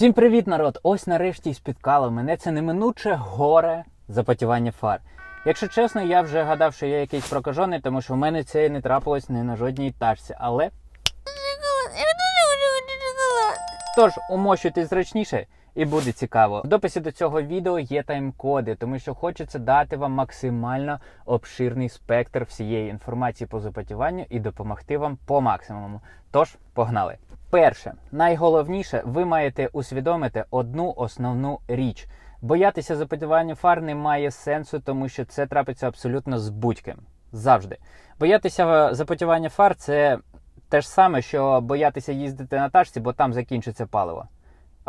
Всім привіт, народ! Ось нарешті спіткало мене це неминуче горе запотівання фар. Якщо чесно, я вже гадав, що я якийсь прокажений, тому що в мене це не трапилось не на жодній тачці. Але тож умощуйтесь зручніше і буде цікаво. В дописі до цього відео є тайм-коди, тому що хочеться дати вам максимально обширний спектр всієї інформації по запотіванню і допомогти вам по максимуму. Тож, погнали! Перше, найголовніше, ви маєте усвідомити одну основну річ. Боятися запотівання фар не має сенсу, тому що це трапиться абсолютно з будь-ким. Завжди. Боятися е, запотівання фар це те ж саме, що боятися їздити на тачці, бо там закінчиться паливо.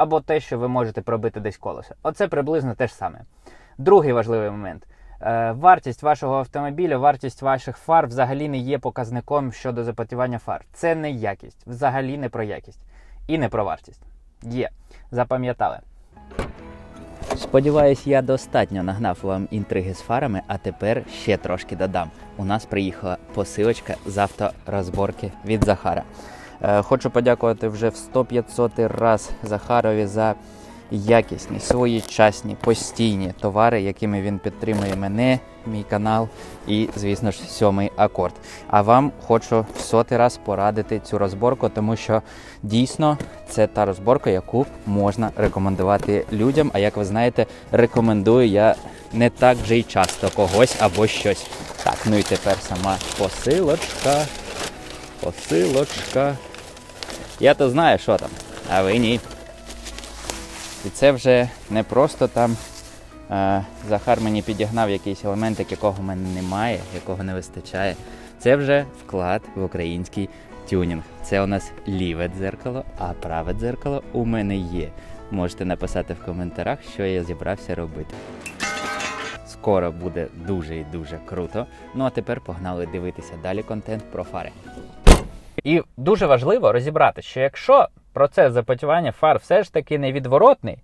Або те, що ви можете пробити десь колесо. Оце приблизно те ж саме. Другий важливий момент. Е, Вартість вашого автомобіля, вартість ваших фар взагалі не є показником щодо запотівання фар. Це не якість, взагалі не про якість. І не про вартість. Є. Запам'ятали. Сподіваюсь, я достатньо нагнав вам інтриги з фарами, а тепер ще трошки додам. У нас приїхала посилочка з авторозборки від Захара. Е, Хочу подякувати вже в 100-500 раз Захарові за якісні, своєчасні, постійні товари, якими він підтримує мене, мій канал і, звісно ж, сьомий акорд. А вам хочу в сотий раз порадити цю розборку, тому що дійсно це та розборка, яку можна рекомендувати людям. А як ви знаєте, рекомендую я не так вже й часто когось або щось. Так, ну і тепер сама посилочка. Посилочка. Я то знаю, що там, а ви ні. І це вже не просто там е, Захар мені підігнав якийсь елементик, якого в мене немає, якого не вистачає. Це вже вклад в український тюнінг. Це у нас ліве дзеркало, а праве дзеркало у мене є. Можете написати в коментарях, що я зібрався робити. Скоро буде дуже і дуже круто. Ну а тепер погнали дивитися далі контент про фари. І дуже важливо розібрати, що якщо процес запотівання фар все ж таки невідворотний,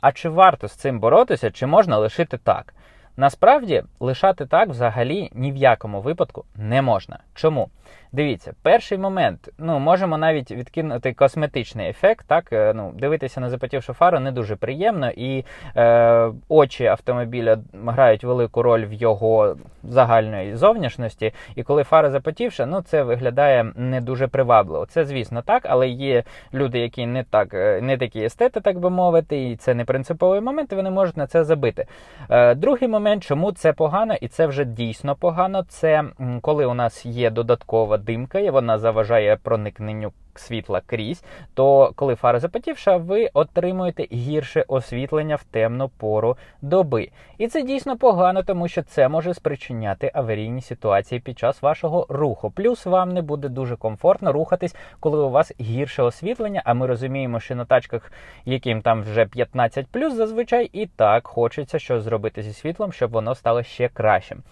а чи варто з цим боротися, чи можна лишити так? Насправді, лишати так взагалі ні в якому випадку не можна. Чому? Дивіться, перший момент, ну можемо навіть відкинути косметичний ефект. Так, е, ну дивитися на запотівшу фару не дуже приємно, і е, очі автомобіля грають велику роль в його загальної зовнішності. І коли фара запотівша, ну це виглядає не дуже привабливо. Це звісно так, але є люди, які не так, е, не такі естети, так би мовити, і це не принциповий момент, і вони можуть на це забити. Е, другий момент, чому це погано, і це вже дійсно погано, це коли у нас є додаткова димка, і вона заважає проникненню світла крізь, то коли фара запотівша, ви отримуєте гірше освітлення в темну пору доби. І це дійсно погано, тому що це може спричиняти аварійні ситуації під час вашого руху. Плюс вам не буде дуже комфортно рухатись, коли у вас гірше освітлення. А ми розуміємо, що на тачках, яким там вже 15 зазвичай, і так хочеться щось зробити зі світлом, щоб воно стало ще кращим.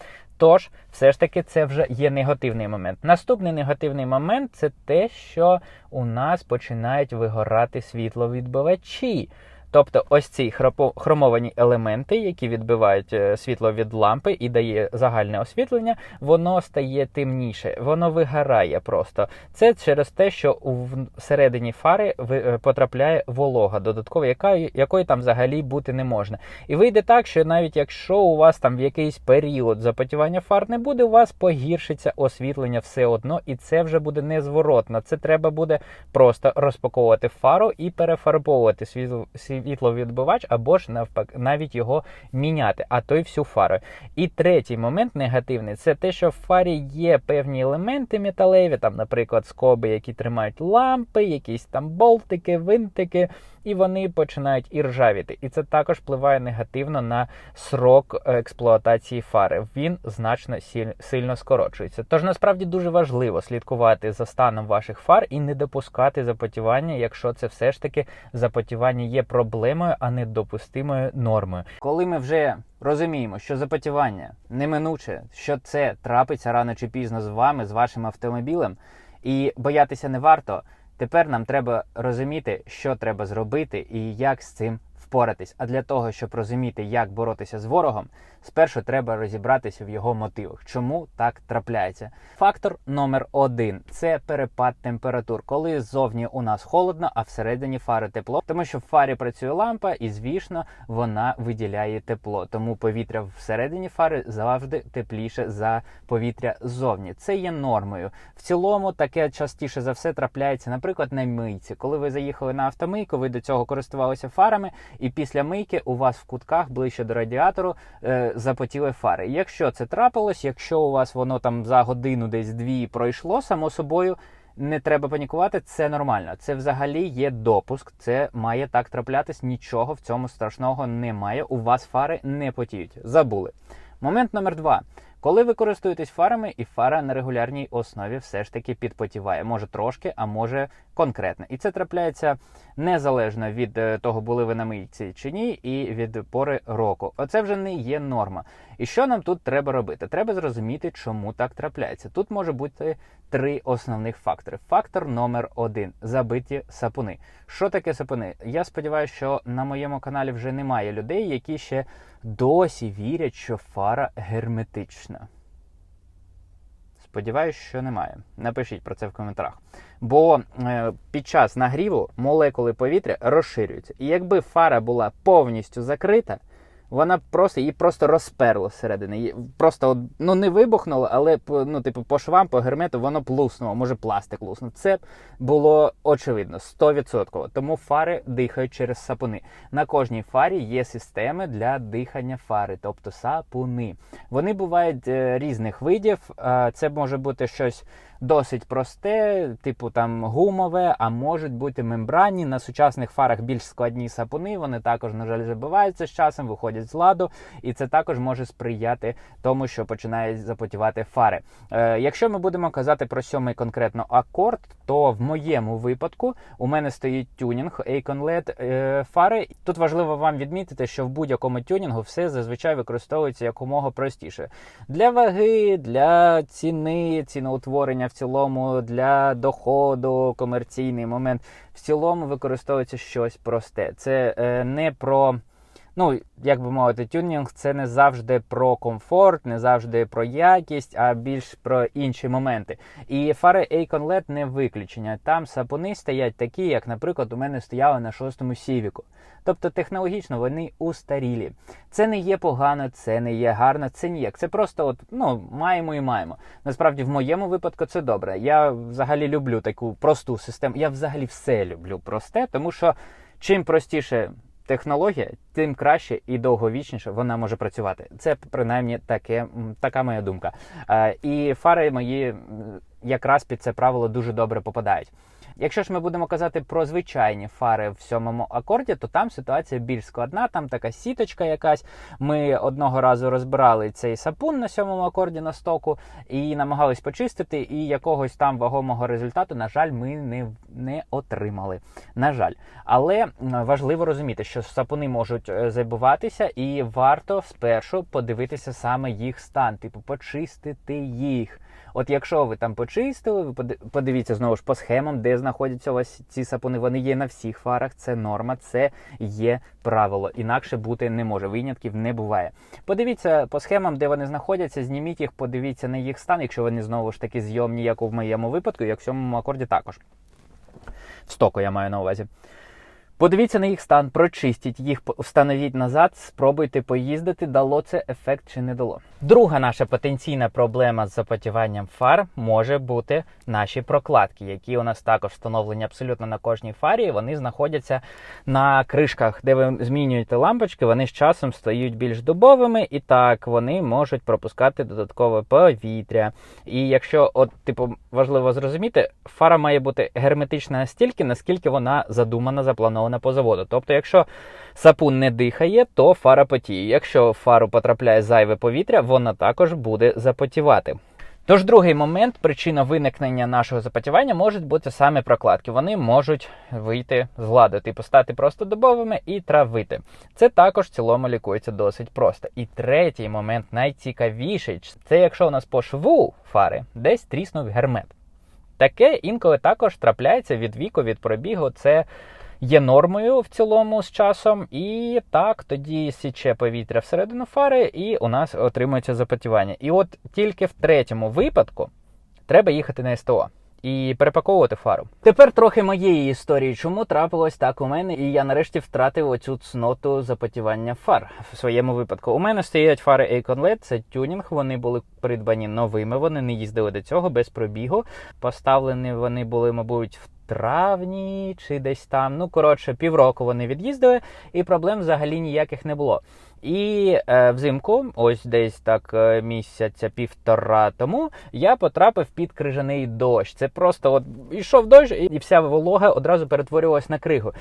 Тож, все ж таки, це вже є негативний момент. Наступний негативний момент це те, що у нас починають вигорати світловідбивачі. Тобто ось ці хромовані елементи, які відбивають е, світло від лампи і дає загальне освітлення, воно стає темніше, воно вигорає просто. Це через те, що всередині фари е, потрапляє волога додаткова, яка, якої там взагалі бути не можна. І вийде так, що навіть якщо у вас там в якийсь період запотівання фар не буде, у вас погіршиться освітлення все одно, і це вже буде незворотно. Це треба буде просто розпаковувати фару і перефарбовувати світло, світловідбивач, або ж навпаки, навіть його міняти, а то й всю фару. І третій момент негативний це те, що в фарі є певні елементи металеві, там, наприклад, скоби, які тримають лампи, якісь там болтики, винтики. І вони починають іржавіти. І це також впливає негативно на срок е, експлуатації фари. Він значно сильно скорочується. Тож насправді дуже важливо слідкувати за станом ваших фар і не допускати запотівання, якщо це все ж таки запотівання є проблемою, а не допустимою нормою. Коли ми вже розуміємо, що запотівання неминуче, що це трапиться рано чи пізно з вами, з вашим автомобілем, і боятися не варто. Тепер нам треба розуміти, що треба зробити і як з цим впоратись. А для того, щоб розуміти, як боротися з ворогом, спершу треба розібратися в його мотивах, чому так трапляється. Фактор номер один це перепад температур, коли ззовні у нас холодно, а всередині фари тепло, тому що в фарі працює лампа, і звісно, вона виділяє тепло. Тому повітря всередині фари завжди тепліше за повітря ззовні. Це є нормою. В цілому таке частіше за все трапляється, наприклад, на мийці. Коли ви заїхали на автомийку, ви до цього користувалися фарами, і після мийки у вас в кутках ближче до радіатору е, запотіли фари. Якщо це трапилось, якщо у вас воно там за годину десь дві пройшло, само собою. Не треба панікувати, це нормально. Це взагалі є допуск. Це має так траплятись. Нічого в цьому страшного немає. У вас фари не потіють. Забули. Момент номер два. Коли ви користуєтесь фарами, і фара на регулярній основі все ж таки підпотіває. Може трошки, а може конкретно. І це трапляється незалежно від е, того, були ви на мийці чи ні, і від пори року. Оце вже не є норма. І що нам тут треба робити? Треба зрозуміти, чому так трапляється. Тут може бути три основних фактори. Фактор номер один забиті сапуни. Що таке сапуни? Я сподіваюся, що на моєму каналі вже немає людей, які ще досі вірять, що фара герметична. Сподіваюсь, що немає. Напишіть про це в коментарях. Бо е, під час нагріву молекули повітря розширюються. І якби фара була повністю закрита, вона просто її просто розперло зсередини. Її Просто ну не вибухнуло, але ну, типу, по швам, по гермету воно б луснуло, може пластик луснув. Це було очевидно, 100%. Тому фари дихають через сапуни. На кожній фарі є системи для дихання фари, тобто сапуни. Вони бувають е, різних видів. Е, Це може бути щось досить просте, типу там гумове, а можуть бути мембранні. На сучасних фарах більш складні сапуни. Вони також, на жаль, забиваються з часом, виходять з ладу, і це також може сприяти тому, що починають запотівати фари. Е, якщо ми будемо казати про сьомий конкретно акорд, то в моєму випадку у мене стоїть тюнінг Acon LED е, фари. Тут важливо вам відмітити, що в будь-якому тюнінгу все зазвичай використовується якомога простіше для ваги, для ціни, ціноутворення в цілому, для доходу, комерційний момент. В цілому використовується щось просте. Це е, не про. Ну, як би мовити, тюнінг це не завжди про комфорт, не завжди про якість, а більш про інші моменти. І фари Acon LED не виключення. Там сапуни стоять такі, як, наприклад, у мене стояли на шостому сівіку. Тобто технологічно вони устарілі. Це не є погано, це не є гарно, це ніяк. Це просто от, ну, маємо і маємо. Насправді, в моєму випадку це добре. Я взагалі люблю таку просту систему. Я взагалі все люблю просте, тому що чим простіше технологія, тим краще і довговічніше вона може працювати. Це принаймні таке, така моя думка. Е, і фари мої якраз під це правило дуже добре попадають. Якщо ж ми будемо казати про звичайні фари в сьомому акорді, то там ситуація більш складна. Там така сіточка якась. Ми одного разу розбирали цей сапун на сьомому акорді на стоку і намагались почистити, і якогось там вагомого результату, на жаль, ми не, не отримали. На жаль, але важливо розуміти, що сапуни можуть е, забиватися, і варто спершу подивитися саме їх стан, типу почистити їх. От якщо ви там почистили, ви подивіться знову ж по схемам, де знаходяться у вас ці сапуни. Вони є на всіх фарах, це норма, це є правило. Інакше бути не може. Винятків не буває. Подивіться по схемам, де вони знаходяться, зніміть їх, подивіться на їх стан, якщо вони знову ж таки зйомні, як у моєму випадку, як в сьомому акорді також. В стоку я маю на увазі. Подивіться на їх стан, прочистіть їх, встановіть назад, спробуйте поїздити, дало це ефект чи не дало. Друга наша потенційна проблема з запотіванням фар може бути наші прокладки, які у нас також встановлені абсолютно на кожній фарі. і Вони знаходяться на кришках, де ви змінюєте лампочки. Вони з часом стають більш дубовими, і так вони можуть пропускати додаткове повітря. І якщо, от, типу, важливо зрозуміти, фара має бути герметична настільки, наскільки вона задумана, запланована по заводу. Тобто, якщо сапун не дихає, то фара потіє. Якщо в фару потрапляє зайве повітря, вона також буде запотівати. Тож другий момент, причина виникнення нашого запотівання можуть бути саме прокладки. Вони можуть вийти з ладу, типу стати просто дубовими і травити. Це також в цілому лікується досить просто. І третій момент, найцікавіший, це якщо у нас по шву фари десь тріснув гермет. Таке інколи також трапляється від віку, від пробігу. Це є нормою в цілому з часом. І так, тоді січе повітря всередину фари, і у нас отримується запотівання. І от тільки в третьому випадку треба їхати на СТО. І перепаковувати фару. Тепер трохи моєї історії, чому трапилось так у мене, і я нарешті втратив оцю цноту запотівання фар в своєму випадку. У мене стоять фари Acon LED, це тюнінг. Вони були придбані новими. Вони не їздили до цього без пробігу. Поставлені вони були, мабуть, в травні чи десь там. Ну коротше, півроку вони від'їздили, і проблем взагалі ніяких не було. І е, взимку, ось десь так е, місяця півтора тому, я потрапив під крижаний дощ. Це просто от йшов дощ, і вся волога одразу перетворювалась на кригу.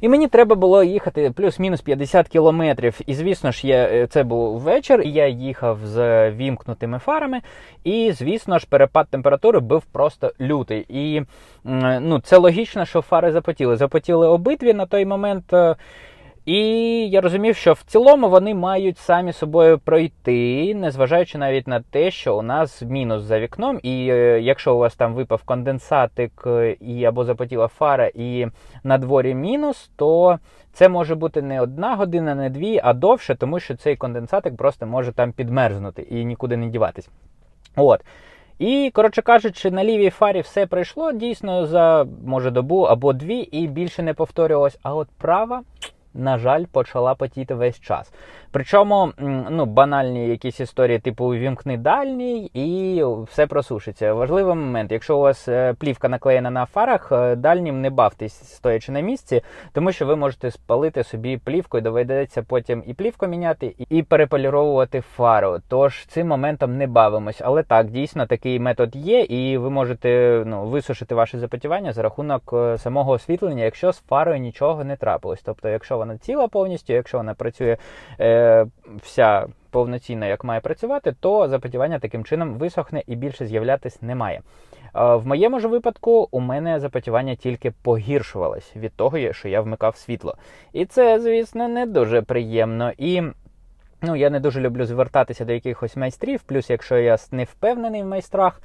І мені треба було їхати плюс-мінус 50 кілометрів. І звісно ж, я, е, це був вечір, і я їхав з вімкнутими фарами. І, звісно ж, перепад температури був просто лютий. І ну, це логічно, що фари запотіли. Запотіли обидві на той момент. І я розумів, що в цілому вони мають самі собою пройти, незважаючи навіть на те, що у нас мінус за вікном, і е, якщо у вас там випав конденсатик е, і або запотіла фара, і на дворі мінус, то це може бути не одна година, не дві, а довше, тому що цей конденсатик просто може там підмерзнути і нікуди не діватись. От. І, коротше кажучи, на лівій фарі все пройшло дійсно за може добу або дві, і більше не повторювалось. А от права, на жаль, почала потіти весь час. Причому ну, банальні якісь історії, типу вімкни дальній і все просушиться. Важливий момент, якщо у вас е, плівка наклеєна на фарах, е, дальнім не бавтесь, стоячи на місці, тому що ви можете спалити собі плівку і доведеться потім і плівку міняти, і- переполіровувати фару. Тож цим моментом не бавимось. Але так, дійсно такий метод є, і ви можете ну, висушити ваше запотівання за рахунок е, самого освітлення, якщо з фарою нічого не трапилось. Тобто, якщо вона ціла повністю, якщо вона працює е, вся повноцінно, як має працювати, то запотівання таким чином висохне і більше з'являтись не має. Е, В моєму ж випадку у мене запотівання тільки погіршувалось від того, що я вмикав світло. І це, звісно, не дуже приємно. І ну, я не дуже люблю звертатися до якихось майстрів, плюс, якщо я не впевнений в майстрах.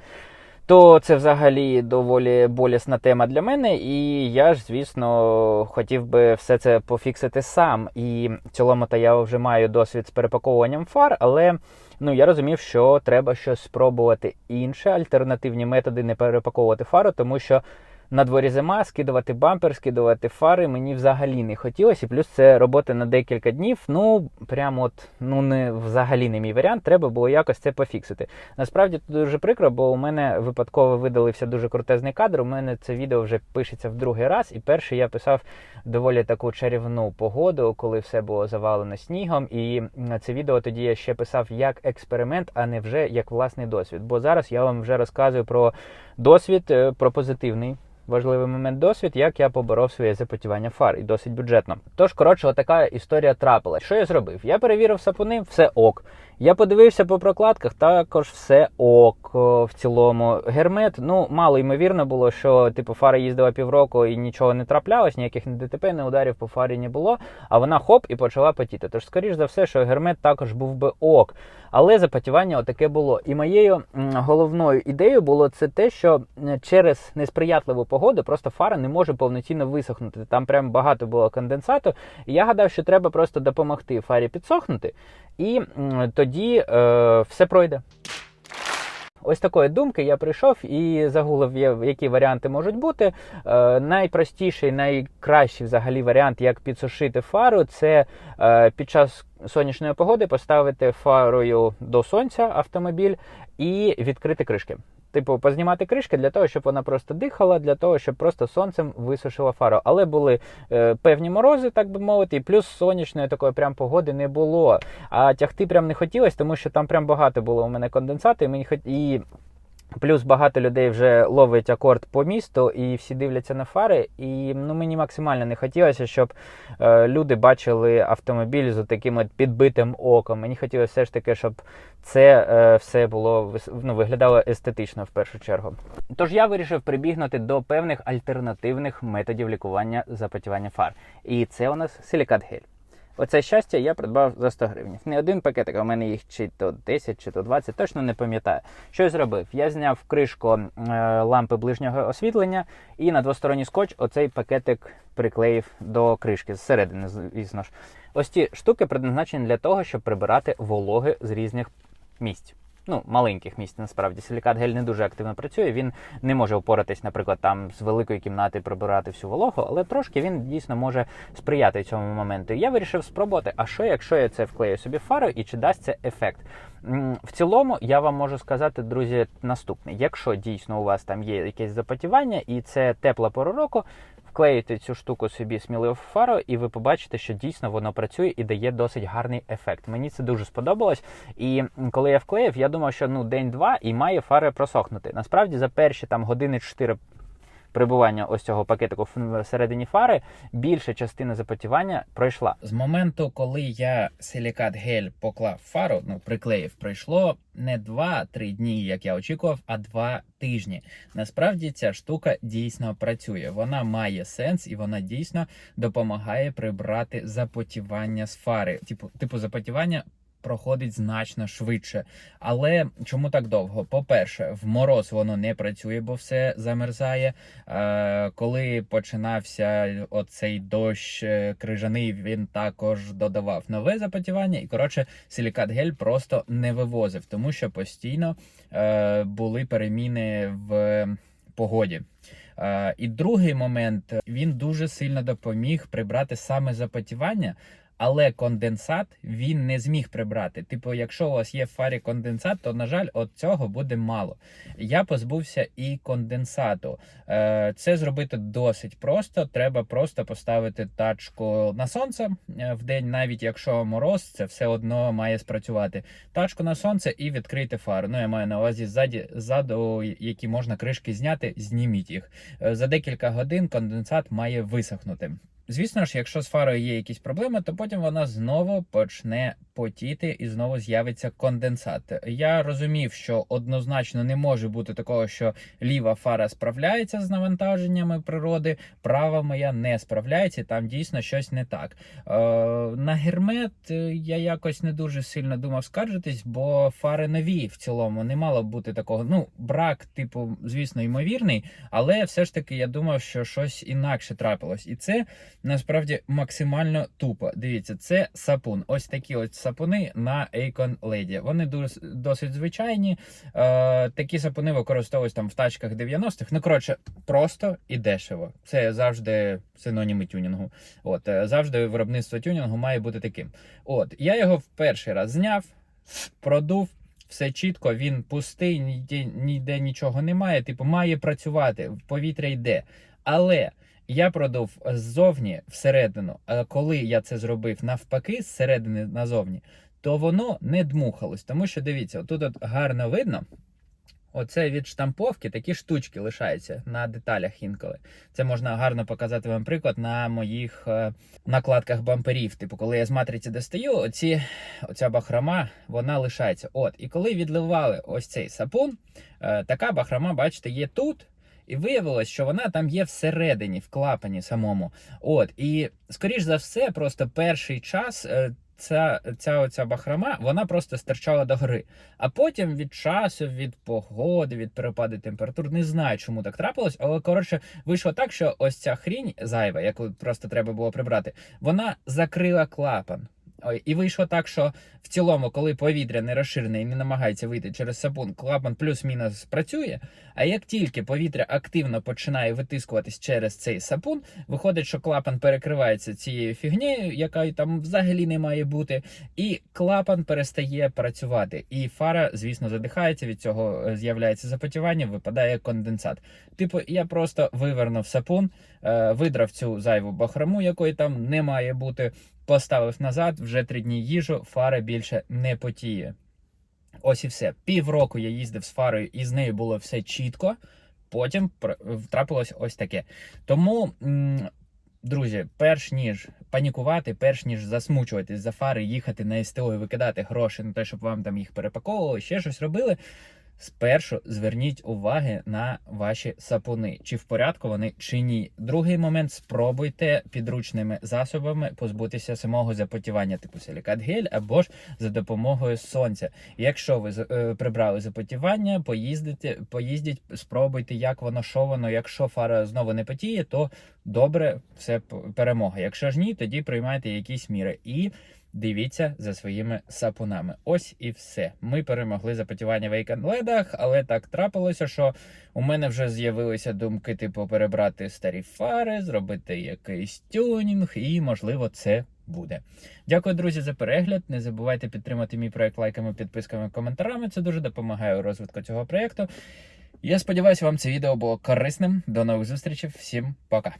То це взагалі доволі болісна тема для мене, і я ж, звісно, хотів би все це пофіксити сам. І в цілому то я вже маю досвід з перепаковуванням фар, але ну я розумів, що треба щось спробувати інше, альтернативні методи не перепаковувати фару, тому що на дворі зима, скидувати бампер, скидувати фари мені взагалі не хотілося. І плюс це робота на декілька днів. Ну прямо от ну не взагалі не мій варіант. Треба було якось це пофіксити. Насправді це дуже прикро, бо у мене випадково видалився дуже крутезний кадр. У мене це відео вже пишеться в другий раз, і перший я писав доволі таку чарівну погоду, коли все було завалено снігом. І це відео тоді я ще писав як експеримент, а не вже як власний досвід. Бо зараз я вам вже розказую про досвід, е, про позитивний. Важливий момент досвід, як я поборов своє запотівання фар і досить бюджетно. Тож, коротше, така історія трапилась. Що я зробив? Я перевірив сапуни, все ок. Я подивився по прокладках, також все ок в цілому. Гермет, ну мало ймовірно було, що типу фара їздила півроку і нічого не траплялось, ніяких не ДТП, не ударів по фарі не було. А вона хоп і почала потіти. Тож, скоріш за все, що гермет також був би ок. Але запотівання отаке було. І моєю головною ідеєю було це те, що через несприятливу погоду просто фара не може повноцінно висохнути. Там прям багато було конденсату. І я гадав, що треба просто допомогти фарі підсохнути, і тоді е, все пройде. Ось такої думки я прийшов і загуглив, які варіанти можуть бути. Е, найпростіший, найкращий взагалі варіант, як підсушити фару, це е, під час сонячної погоди поставити фарою до сонця автомобіль і відкрити кришки. Типу, познімати кришки для того, щоб вона просто дихала, для того, щоб просто сонцем висушила фару. Але були е, певні морози, так би мовити, і плюс сонячної такої прям погоди не було. А тягти прям не хотілося, тому що там прям багато було у мене конденсату, і мені і Плюс багато людей вже ловить акорд по місту, і всі дивляться на фари. І ну мені максимально не хотілося, щоб е, люди бачили автомобіль з таким от підбитим оком. Мені хотілося все ж таки, щоб це е, все було ну, виглядало естетично в першу чергу. Тож я вирішив прибігнути до певних альтернативних методів лікування запотівання фар. І це у нас силікат гель. Оце щастя я придбав за 100 гривень. Не один пакетик, а в мене їх чи то 10, чи то 20, точно не пам'ятаю. Що я зробив? Я зняв кришку е, лампи ближнього освітлення і на двосторонній скотч оцей пакетик приклеїв до кришки зсередини, звісно ж. Ось ці штуки предназначені для того, щоб прибирати вологи з різних місць. Ну, маленьких місць насправді силікат гель не дуже активно працює. Він не може впоратись, наприклад, там з великої кімнати прибирати всю вологу, але трошки він дійсно може сприяти цьому моменту. Я вирішив спробувати, а що, якщо я це вклею собі в фару і чи дасть це ефект? В цілому я вам можу сказати, друзі, наступне: якщо дійсно у вас там є якесь запотівання і це тепла пора року. Вклеїте цю штуку собі сміливо в фару, і ви побачите, що дійсно воно працює і дає досить гарний ефект. Мені це дуже сподобалось. І коли я вклеїв, я думав, що ну день-два і має фара просохнути. Насправді за перші там години 4 перебування ось цього пакетику всередині фари, більша частина запотівання пройшла. З моменту, коли я силікат гель поклав фару, ну приклеїв, пройшло не 2-3 дні, як я очікував, а 2 тижні. Насправді ця штука дійсно працює. Вона має сенс і вона дійсно допомагає прибрати запотівання з фари. Типу, типу запотівання. Проходить значно швидше. Але чому так довго? По-перше, в мороз воно не працює, бо все замерзає. Е, коли починався оцей дощ е, крижаний, він також додавав нове запотівання. І коротше, силікат гель просто не вивозив, тому що постійно е, були переміни в погоді. Е, і другий момент він дуже сильно допоміг прибрати саме запотівання. Але конденсат він не зміг прибрати. Типу, якщо у вас є в фарі конденсат, то на жаль, от цього буде мало. Я позбувся і конденсату. Е, Це зробити досить просто. Треба просто поставити тачку на сонце е, в день, навіть якщо мороз, це все одно має спрацювати. Тачку на сонце і відкрити фару. Ну я маю на увазі ззаді, ззаду, які можна кришки зняти, зніміть їх. Е, За декілька годин конденсат має висохнути. Звісно ж, якщо з фарою є якісь проблеми, то потім вона знову почне потіти і знову з'явиться конденсат. Я розумів, що однозначно не може бути такого, що ліва фара справляється з навантаженнями природи, права моя не справляється, там дійсно щось не так. Е, на гермет е, я якось не дуже сильно думав скаржитись, бо фари нові в цілому не мало бути такого. Ну, брак, типу, звісно, ймовірний, але все ж таки я думав, що щось інакше трапилось. І це насправді максимально тупо. Дивіться, це сапун. Ось такі ось сапуни на Acon Lady. Вони дуже досить звичайні. Е, такі сапуни використовують там в тачках 90-х. Ну, коротше, просто і дешево. Це завжди синоніми тюнінгу. От е, завжди виробництво тюнінгу має бути таким. От я його в перший раз зняв, продув. Все чітко, він пустий, ніде, ніде нічого немає. Типу, має працювати, повітря йде. Але я продув ззовні всередину. А коли я це зробив навпаки, зсередини назовні, то воно не дмухалось. Тому що дивіться, тут от гарно видно. Оце від штамповки такі штучки лишаються на деталях інколи. Це можна гарно показати вам приклад на моїх е, накладках бамперів. Типу, коли я з матриці достаю, оці, оця бахрома вона лишається. От, і коли відливали ось цей сапун, е, така бахрома, бачите, є тут. І виявилось, що вона там є всередині, в клапані самому. От, і скоріш за все, просто перший час. е, Ця ця оця бахрома, вона просто стирчала до гори. А потім від часу, від погоди, від перепаду температур, не знаю, чому так трапилось, але коротше вийшло так, що ось ця хрінь зайва, яку просто треба було прибрати, вона закрила клапан. І вийшло так, що в цілому, коли повітря не розширене і не намагається вийти через сапун, клапан плюс-мінус працює. А як тільки повітря активно починає витискуватись через цей сапун, виходить, що клапан перекривається цією фігнею, яка там взагалі не має бути, і клапан перестає працювати. І фара, звісно, задихається. Від цього е, з'являється запотівання, випадає конденсат. Типу, я просто вивернув сапун, видрав цю зайву бахрому, якої там не має бути. Поставив назад, вже три дні їжу, фара більше не потіє. Ось і все. Півроку я їздив з фарою, і з нею було все чітко. Потім трапилось ось таке. Тому, друзі, перш ніж панікувати, перш ніж засмучуватись за фари, їхати на СТО і викидати гроші на те, щоб вам там їх перепаковували, ще щось робили. Спершу зверніть уваги на ваші сапуни, чи в порядку вони чи ні. Другий момент спробуйте підручними засобами позбутися самого запотівання, типу силікат-гель, або ж за допомогою сонця. Якщо ви е, прибрали запотівання, поїздите, поїздіть, спробуйте, як воно, що воно. Якщо фара знову не потіє, то добре, все перемога. Якщо ж ні, тоді приймайте якісь міри і дивіться за своїми сапунами. Ось і все. Ми перемогли запотівання в ейконледах, але так трапилося, що у мене вже з'явилися думки, типу, перебрати старі фари, зробити якийсь тюнінг, і можливо це буде. Дякую, друзі, за перегляд. Не забувайте підтримати мій проект лайками, підписками, коментарами. Це дуже допомагає у розвитку цього проекту. Я сподіваюся, вам це відео було корисним. До нових зустрічей. Всім пока.